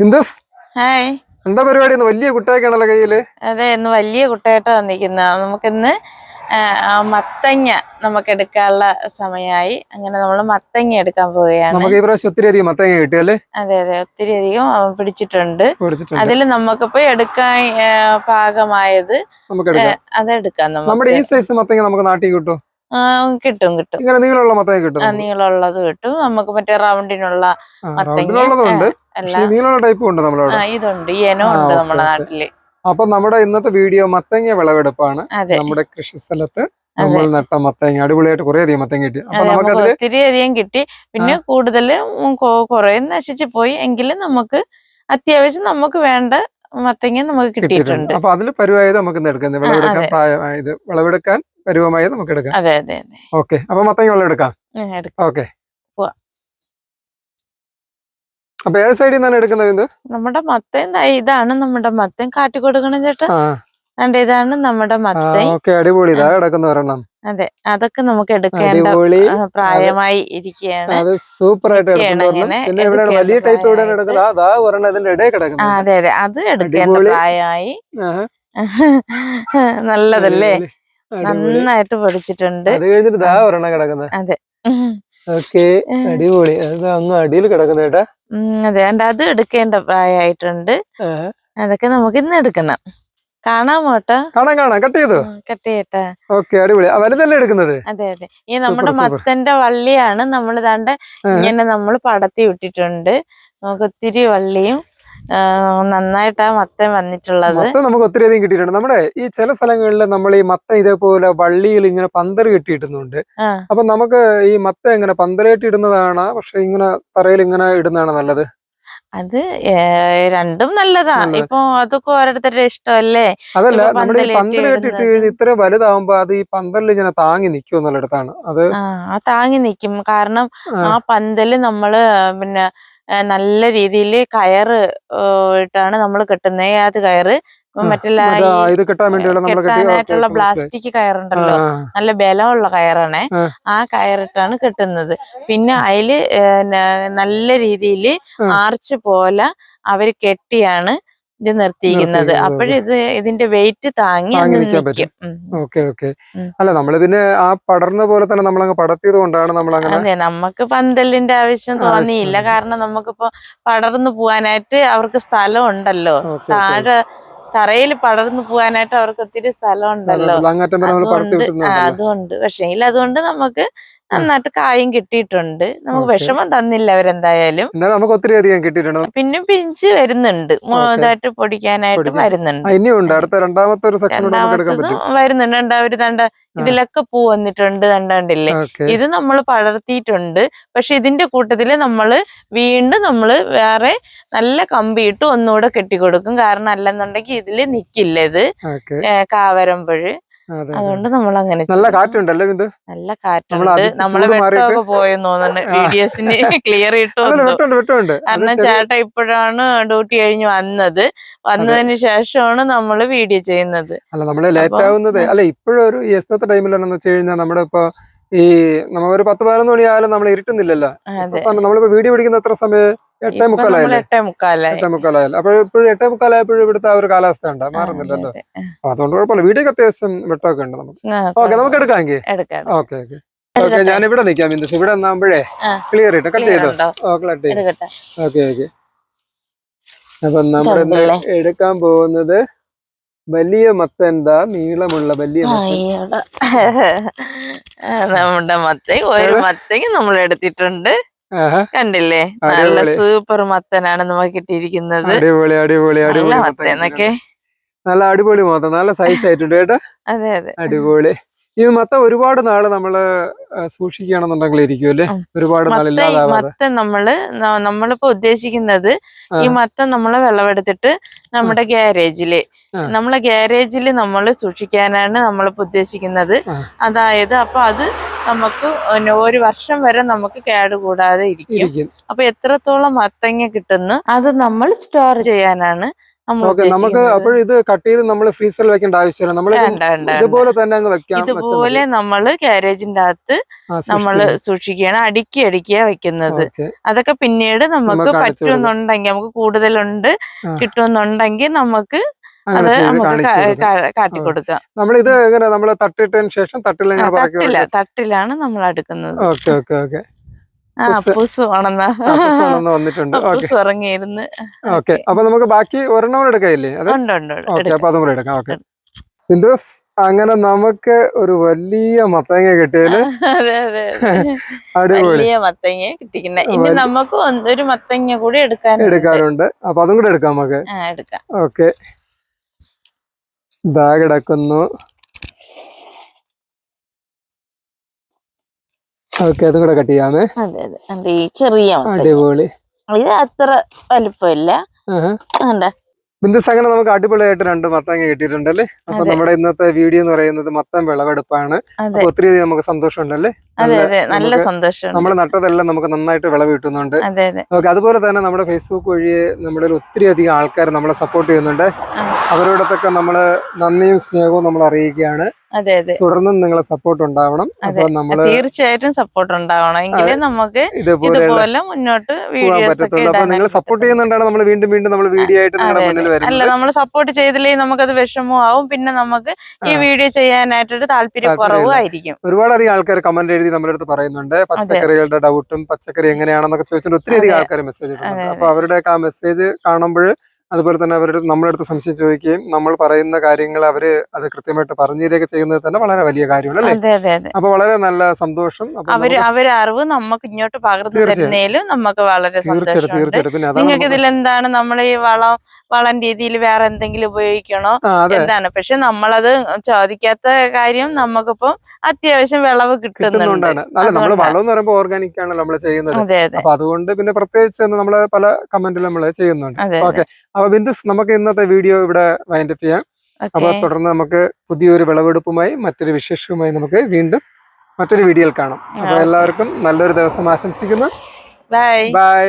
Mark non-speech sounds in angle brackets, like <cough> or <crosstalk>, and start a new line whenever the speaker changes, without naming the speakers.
ബിന്ദുസ്
hi.
എന്താ പരിപാടി വലിയ കുട്ടിയൊക്കെയാണല്ലോ കയ്യിൽ.
അതെ ഇന്ന് വലിയ കുട്ടയായിട്ടാ വന്നിരിക്കുന്ന. നമുക്കിന്ന് മത്തങ്ങ നമുക്ക് എടുക്കാനുള്ള സമയമായി. അങ്ങനെ നമ്മൾ മത്തങ്ങ എടുക്കാൻ പോവുകയാണ്.
നമുക്ക് ഈ പ്രാവശ്യം ഒത്തിരി അധികം മത്തങ്ങ കിട്ടിയല്ലേ
അതെ അതെ ഒത്തിരി അധികം പിടിച്ചിട്ടുണ്ട്. അതിൽ നമുക്കിപ്പോ എടുക്കാൻ പാകമായത് അതെടുക്കാം
നമ്മുടെ ഈ സൈസ് മത്തങ്ങ നമുക്ക് നാട്ടിൽ കിട്ടും
കിട്ടും. കിട്ടും
നീളമുള്ള മത്തങ്ങ കിട്ടും.
നീളമുള്ളത് കിട്ടും. നമുക്ക് മറ്റേ റൗണ്ടിനുള്ള മത്തങ്ങ.
നീളമുള്ള ടൈപ്പും ഉണ്ട് നമ്മളവിടെ.
ഇതുണ്ട്. ഉണ്ട് നമ്മുടെ നാട്ടിൽ.
അപ്പൊ നമ്മുടെ ഇന്നത്തെ വീഡിയോ മത്തങ്ങ വിളവെടുപ്പാണ്. നമ്മുടെ കൃഷി സ്ഥലത്ത് നമ്മൾ നട്ട മത്തങ്ങ അടിപൊളിയായിട്ട് കുറെ അധികം മത്തങ്ങ കിട്ടി. അപ്പൊ
അതെ നമുക്ക്
നമുക്കതിൽ
ഒത്തിരി അധികം കിട്ടി. പിന്നെ കൂടുതൽ കുറെ നശിച്ചു പോയി എങ്കിലും നമുക്ക് അത്യാവശ്യം നമുക്ക് വേണ്ട മത്തങ്ങ നമുക്ക്
കിട്ടിയിട്ടുണ്ട്. അപ്പൊ അതിൽ പരുവായത് നമുക്ക് എടുക്കാം. വിളവെടുക്കാൻ. പ്രായമായത് വിളവെടുക്കാൻ പരുവമായത് നമുക്ക് എടുക്കാം.
അതെ അതെ അതെ.
ഓക്കെ. അപ്പൊ മത്തങ്ങ വിളവെടുക്കാം. ഓക്കെ. അപ്പൊ ഏത് സൈഡിൽ നിന്നാണ് എടുക്കുന്നത് ഇത്
നമ്മുടെ മത്തൻ ഇതാണ് നമ്മുടെ മത്തൻ. കാട്ടി കൊടുക്കണം ചേട്ടാ.
ആ.
ഇതാണ് നമ്മുടെ മത്തൻ.
അടിപൊളി. ഇതാ കിടക്കുന്ന ഒരെണ്ണം.
അതെ അതൊക്കെ നമുക്ക് എടുക്കേണ്ട പ്രായമായി ഇരിക്കുകയാണ്
അത് സൂപ്പർ ആയിട്ട് പിന്നെ ഇവിടെ വലിയ ടൈപ്പ് ഇവിടെ അതാ ഒരെണ്ണം ഇതിന്റെ ഇടയിൽ കിടക്കുന്നത്
അതെ അതെ. അത് എടുക്കേണ്ട പ്രായമായി. <laughs> നല്ലതല്ലേ. നന്നായിട്ട് പഠിച്ചിട്ടുണ്ട്.
അത് കഴിഞ്ഞിട്ട് ഇതാ ഒരെണ്ണം കിടക്കുന്നത്.
അതെ.
ഓക്കെ അടിപൊളി. അത് അങ്ങ് അടിയിൽ കിടക്കുന്ന കേട്ടാ
അതെ അത് എടുക്കേണ്ട പ്രായമായിട്ടുണ്ട്. അതൊക്കെ നമുക്ക് ഇന്ന് എടുക്കണം.
കാണാം കാണാം. കട്ട് ചെയ്തു?
കട്ട് ചെയ്യട്ടെ.
ഓക്കെ അടിപൊളി. വലുതല്ലേ എടുക്കുന്നത്?
അതെ അതെ. ഈ നമ്മുടെ. മത്തന്റെ വള്ളിയാണ്. നമ്മൾ ഇതാണ്ട് ഇങ്ങനെ നമ്മൾ പടത്തി വിട്ടിട്ടുണ്ട്. നമുക്ക് ഒത്തിരി വള്ളിയും നന്നായിട്ടാ മത്തൻ വന്നിട്ടുള്ളത്.
മത്തൻ നമുക്ക് ഒത്തിരി അധികം കിട്ടിയിട്ടുണ്ട്. നമ്മുടെ ഈ ചില സ്ഥലങ്ങളിൽ നമ്മൾ ഈ മത്തൻ ഇതേപോലെ വള്ളിയിൽ ഇങ്ങനെ പന്തൽ കെട്ടിയിടുന്നുണ്ട്. അപ്പൊ നമുക്ക് ഈ മത്തൻ ഇങ്ങനെ പന്തലേറ്റ് ഇടുന്നതാണ് പക്ഷെ ഇങ്ങനെ തറയിൽ ഇങ്ങനെ ഇടുന്നതാണ് നല്ലത്?
അത് രണ്ടും നല്ലതാ. ഇപ്പൊ അതൊക്കെ ഓരോരുത്തരുടെ ഇഷ്ടമല്ലേ?
അതല്ല നമ്മുടെ പന്തൽ കെട്ടിട്ട്. കഴിഞ്ഞ് ഇത്ര വലുതാവുമ്പോ അത് ഈ പന്തലിൽ ഇങ്ങനെ താങ്ങി നിക്കും എന്നുള്ളിടത്താണ്. അത്
ആ താങ്ങി നിക്കും കാരണം
ആ.
പന്തൽ പന്തൽ നമ്മൾ പിന്നെ നല്ല രീതിയിൽ കയറ് ഇട്ടാണ് നമ്മൾ കെട്ടുന്നത് ഏത് കയറ്.
ആ,
മറ്റുള്ള
ആ
കെട്ടാനായിട്ടുള്ള പ്ലാസ്റ്റിക് കയറുണ്ടല്ലോ. നല്ല ബലമുള്ള കയറാണേ.
ആ.
ആ കയറിട്ടാണ് കെട്ടുന്നത്. പിന്നെ അതിൽ നല്ല രീതിയിൽ
ആ.
ആർച്ച് പോലെ അവർ കെട്ടിയാണ്. ഇത് നിർത്തിയിരിക്കുന്നത്. അപ്പോഴിത് ഇതിന്റെ വെയിറ്റ് താങ്ങി നിൽക്കും.
Okay okay. അല്ല നമ്മൾ പിന്നെ ആ പടർന്ന പോലെ തന്നെ നമ്മൾ അങ്ങ് പടർത്തിയത് കൊണ്ടാണ് നമ്മൾ അങ്ങനെ
അതെ നമുക്ക് പന്തലിന്റെ ആവശ്യം തോന്നിയില്ല.
തോന്നി.
കാരണം നമുക്കിപ്പോ പടർന്നു പോവാനായിട്ട് അവർക്ക് സ്ഥലം ഉണ്ടല്ലോ താഴെ തറയിൽ പടർന്നു പോവാനായിട്ട് അവർക്ക് ഒത്തിരി സ്ഥലം ഉണ്ടല്ലോ അതുകൊണ്ട് ആ,
വിട്ടുന്നുണ്ടല്ലോ
അതുകൊണ്ട്. പക്ഷേ അതുകൊണ്ട് നമുക്ക് നന്നായിട്ട് കായും കിട്ടിയിട്ടുണ്ട്. നമുക്ക്. വിഷമം തന്നില്ല അവരെന്തായാലും.
നമുക്ക് ഒത്തിരി അധികം കിട്ടിയിട്ടുണ്ട്.
പിന്നെ പിഞ്ച് വരുന്നുണ്ട്. ഇതായിട്ട് പൊടിക്കാനായിട്ട് വരുന്നുണ്ട്.
ഇനിയുണ്ട് അടുത്ത രണ്ടാമത്തെ ഒരു സെക്ഷൻ
വരുന്നുണ്ട്. രണ്ടാമത് അവർ തണ്ട ഇതിലൊക്കെ പൂ വന്നിട്ടുണ്ട് കണ്ടില്ലേ ഇത് നമ്മൾ പടർത്തിയിട്ടുണ്ട്. പക്ഷെ ഇതിന്റെ കൂട്ടത്തിൽ നമ്മൾ വീണ്ടും നമ്മൾ വേറെ നല്ല കമ്പിയിട്ട് ഒന്നുകൂടെ കെട്ടിക്കൊടുക്കും. കാരണം അല്ലെന്നുണ്ടെങ്കിൽ ഇതിൽ നിക്കില്ല ഇത്. കാവരമ്പഴ്. അതുകൊണ്ട് നമ്മൾ അങ്ങനെ
നല്ല കാറ്റുണ്ടല്ലോ ഇത്
നല്ല കാറ്റുണ്ട്.
നമ്മൾ
വെട്ടമൊക്കെ പോയെന്ന് തോന്നുന്നു.
ആ.
വീഡിയോസിന് <laughs> ക്ലിയർ ഇട്ടു കാരണം ചേട്ട ഇപ്പോഴാണ് ഡ്യൂട്ടി കഴിഞ്ഞ് വന്നത്. വന്നതിന് ശേഷമാണ് നമ്മൾ വീഡിയോ ചെയ്യുന്നത്.
അല്ല നമ്മൾ ലേറ്റ് ആവുന്നത്. അല്ല ഇപ്പോഴൊരു ഈ എസ്തത്തെ ടൈമിലാണെന്ന് വെച്ച് കഴിഞ്ഞാൽ നമ്മുടെ ഇപ്പൊ ഈ നമ്മൊരു പത്ത് പതിനൊന്ന് മണിയായാലും നമ്മൾ ഇരുട്ടുന്നില്ലല്ലോ. നമ്മളിപ്പോ വീഡിയോ പിടിക്കുന്ന എത്ര സമയം എട്ടേ മുക്കാലായല്ലേ?
എട്ടേ മുക്കാലായി.
എട്ടേ മുക്കാലായാലും അപ്പോൾ ഇപ്പോഴും എട്ടേ മുക്കാലായപ്പോഴും ഇവിടുത്തെ ആ ഒരു കാലാവസ്ഥ ഉണ്ട് മാറുന്നില്ലല്ലോ അതുകൊണ്ട് കുഴപ്പമില്ല. വീട്ടിൽ അത്യാവശ്യം വെട്ടമൊക്കെ ഉണ്ട് നമുക്ക്. ഓക്കെ നമുക്ക് എടുക്കാമെങ്കിൽ
എടുക്കാം
ഓക്കെ ഓക്കെ. ഓക്കെ ഞാൻ ഇവിടെ നിൽക്കാം ബിന്ദുസ് ഇവിടെ നിന്നാകുമ്പോഴേ ക്ലിയർ ഇട്ട് കട്ട് ചെയ്തോ?
ഓക്കെ
ഓ കട്ട് ചെയ്തു ഓക്കെ ഓക്കെ. അപ്പൊ നമ്മൾ എടുക്കാൻ പോകുന്നത് വലിയ മത്തന്താ? നീളമുള്ള വലിയ
നമ്മുടെ മത്തങ്ങ ഒരു
മത്തയും
മത്തങ്ങ നമ്മൾ എടുത്തിട്ടുണ്ട്. കണ്ടില്ലേ? നല്ല സൂപ്പർ മത്തനാണ് നമുക്ക് കിട്ടിയിരിക്കുന്നത്.
അടിപൊളി അടിപൊളി അടിപൊളി. മത്തൻ നല്ല അടിപൊളി മത്തം നല്ല സൈസ് ആയിട്ടുണ്ട് കേട്ടോ.
അതെ അതെ.
അടിപൊളി. ഈ മത്തൻ ഒരുപാട് നാൾ നമ്മൾ സൂക്ഷിക്കുകയാണെന്നുണ്ടെങ്കിൽ ഇരിക്കുമല്ലേ ഒരുപാട്
മത്തം നമ്മൾ നമ്മളിപ്പോ ഉദ്ദേശിക്കുന്നത് ഈ മത്തം നമ്മൾ വിളവെടുത്തിട്ട് നമ്മുടെ
ഗ്യാരേജിൽ.
നമ്മളെ ഗ്യാരേജിൽ നമ്മൾ സൂക്ഷിക്കാനാണ് നമ്മളിപ്പോ ഉദ്ദേശിക്കുന്നത്. അതായത് അപ്പൊ അത് നമുക്ക് ഒരു വർഷം വരെ നമുക്ക് കേടുകൂടാതെ ഇരിക്കും
ഇരിക്കും
അപ്പൊ എത്രത്തോളം മത്തങ്ങ കിട്ടുന്നു അത് നമ്മൾ സ്റ്റോർ ചെയ്യാനാണ് നമ്മൾ
നമുക്ക് അപ്പോൾ ഇത് കട്ട് ചെയ്ത് നമ്മൾ ഫ്രീസറിൽ വെക്കേണ്ട ആവശ്യമില്ല നമ്മൾ. ഇതുപോലെ തന്നെ അങ്ങ് വെക്കാം
ഇതുപോലെ നമ്മൾ ഗാരേജിന്റെ അകത്ത്
നമ്മൾ.
സൂക്ഷിക്കുകയാണ് അടുക്കി അടുക്കിയാ വെക്കുന്നത്. അതൊക്കെ പിന്നീട് നമുക്ക് പറ്റുമെന്നുണ്ടെങ്കിൽ നമുക്ക് കൂടുതലുണ്ട്. കിട്ടുമെന്നുണ്ടെങ്കിൽ നമുക്ക് അത് നമുക്ക് കാട്ടിക്കൊടുക്കാം
നമ്മൾ ഇത് എങ്ങനെ നമ്മൾ തട്ടിട്ടതിന് ശേഷം
തട്ടില്ല. തട്ടിലാണ് നമ്മൾ അടുക്കുന്നത്.
Okay okay okay.
ഉറങ്ങിയിരുന്ന്
ഓക്കെ. അപ്പൊ നമുക്ക് ബാക്കി ഒരെണ്ണം കൂടെ.
എടുക്കാം.
അപ്പൊ അതും കൂടെ എടുക്കാം. ഓക്കെ. ബിന്ദുസ് അങ്ങനെ നമുക്ക് ഒരു വലിയ മത്തങ്ങ കിട്ടിയതിൽ
അതെ. വലിയ മത്തങ്ങ കിട്ടിക്കുന്ന. ഇനി നമുക്ക് ഒരു മത്തങ്ങ കൂടി എടുക്കാൻ
എടുക്കാറുണ്ട് അപ്പൊ അതും കൂടെ എടുക്കാം നമുക്ക്. ഓക്കെ. ഇതാ കിടക്കുന്നു ഓക്കെ അതും കൂടെ കട്ട് ചെയ്യാമേ. അടിപൊളി.
ഇത് അത്ര വലുപ്പമില്ല.
ബിന്ദുസ് അങ്ങനെ നമുക്ക് അടിപൊളിയായിട്ട് രണ്ട് മത്തങ്ങ കിട്ടിയിട്ടുണ്ടല്ലേ? അപ്പൊ
അതെ.
നമ്മുടെ ഇന്നത്തെ വീഡിയോ എന്ന് പറയുന്നത് മത്തം വിളവെടുപ്പാണ്. അപ്പൊ ഒത്തിരി നമുക്ക് സന്തോഷമുണ്ടല്ലേ? നല്ല-
സന്തോഷം
നമ്മൾ നട്ടതെല്ലാം നമുക്ക് നന്നായിട്ട് വിളവ് കിട്ടുന്നുണ്ട്. ഓക്കെ അതുപോലെ തന്നെ നമ്മുടെ ഫേസ്ബുക്ക് വഴി നമ്മുടെ ഒത്തിരി അധികം ആൾക്കാർ നമ്മളെ സപ്പോർട്ട് ചെയ്യുന്നുണ്ട്. അവരോടൊക്കെ നമ്മൾ നന്ദിയും സ്നേഹവും നമ്മൾ അറിയിക്കുകയാണ്.
അതെ അതെ.
തുടർന്നും നിങ്ങളെ സപ്പോർട്ട് ഉണ്ടാവണം. അപ്പൊ നമ്മൾ
തീർച്ചയായിട്ടും സപ്പോർട്ട് ഉണ്ടാവണം. എങ്കിലേ നമുക്ക്
ഇതുപോലെ
മുന്നോട്ട് വീഡിയോസ്
അപ്പൊ നിങ്ങൾ സപ്പോർട്ട് ചെയ്യുന്നുണ്ടാണ് നമ്മൾ വീണ്ടും വീണ്ടും നമ്മൾ വീഡിയോ ആയിട്ട് നിങ്ങളുടെ മുന്നിൽ വരുന്നത് അല്ല
നമ്മൾ സപ്പോർട്ട് ചെയ്തില്ലേ നമുക്കത് വിഷമമാവും പിന്നെ നമുക്ക് ഈ. വീഡിയോ ചെയ്യാനായിട്ടൊരു താല്പര്യം. കുറവായിരിക്കും
ഒരുപാടധികം ആൾക്കാർ കമന്റ് എഴുതി നമ്മുടെ അടുത്ത് പറയുന്നുണ്ട്. പച്ചക്കറികളുടെ ഡൗട്ടും പച്ചക്കറി എങ്ങനെയാണെന്നൊക്കെ ചോദിച്ചിട്ട് ഒത്തിരി അധികം ആൾക്കാർ മെസ്സേജ്. അപ്പൊ അവരുടെയൊക്കെ ആ മെസ്സേജ് കാണുമ്പോൾ അതുപോലെ തന്നെ അവരുടെ നമ്മുടെ അടുത്ത് സംശയം ചോദിക്കുകയും നമ്മൾ പറയുന്ന കാര്യങ്ങൾ അവർ അത് കൃത്യമായിട്ട് പറഞ്ഞു തരികയൊക്കെ ചെയ്യുന്നത് തന്നെ വളരെ വലിയ കാര്യമാണ് അല്ലേ? അപ്പൊ വളരെ നല്ല സന്തോഷം. അവർ
അവരെ അറിവ് നമുക്ക് ഇങ്ങോട്ട് പകർന്നു. തരുന്നതിലും നമുക്ക് വളരെ
അതാണ്
നിങ്ങൾക്ക് എന്താണ് നമ്മൾ ഈ വളം വളം രീതിയിൽ വേറെ എന്തെങ്കിലും ഉപയോഗിക്കണോ? എന്താണ്? പക്ഷെ നമ്മളത് ചോദിക്കാത്ത കാര്യം നമുക്കിപ്പം അത്യാവശ്യം വിളവ് കിട്ടുന്നുണ്ട്.
കിട്ടുന്നുണ്ടാണ്. അല്ല നമ്മൾ വളം എന്ന് പറയുമ്പോൾ ഓർഗാനിക് ആണല്ലോ നമ്മൾ ചെയ്യുന്നത്. അപ്പൊ അതുകൊണ്ട് പിന്നെ പ്രത്യേകിച്ച് നമ്മൾ പല കമന്റിൽ നമ്മൾ ചെയ്യുന്നുണ്ട്. ഓക്കെ അപ്പൊ ബിന്ദുസ് നമുക്ക് ഇന്നത്തെ വീഡിയോ ഇവിടെ വൈൻഡപ്പ് ചെയ്യാം. അപ്പൊ തുടർന്ന് നമുക്ക് പുതിയൊരു വിളവെടുപ്പുമായി മറ്റൊരു വിശേഷവുമായി നമുക്ക് വീണ്ടും മറ്റൊരു വീഡിയോയിൽ കാണാം. അപ്പൊ എല്ലാവർക്കും നല്ലൊരു ദിവസം ആശംസിക്കുന്നു.
Bye
bye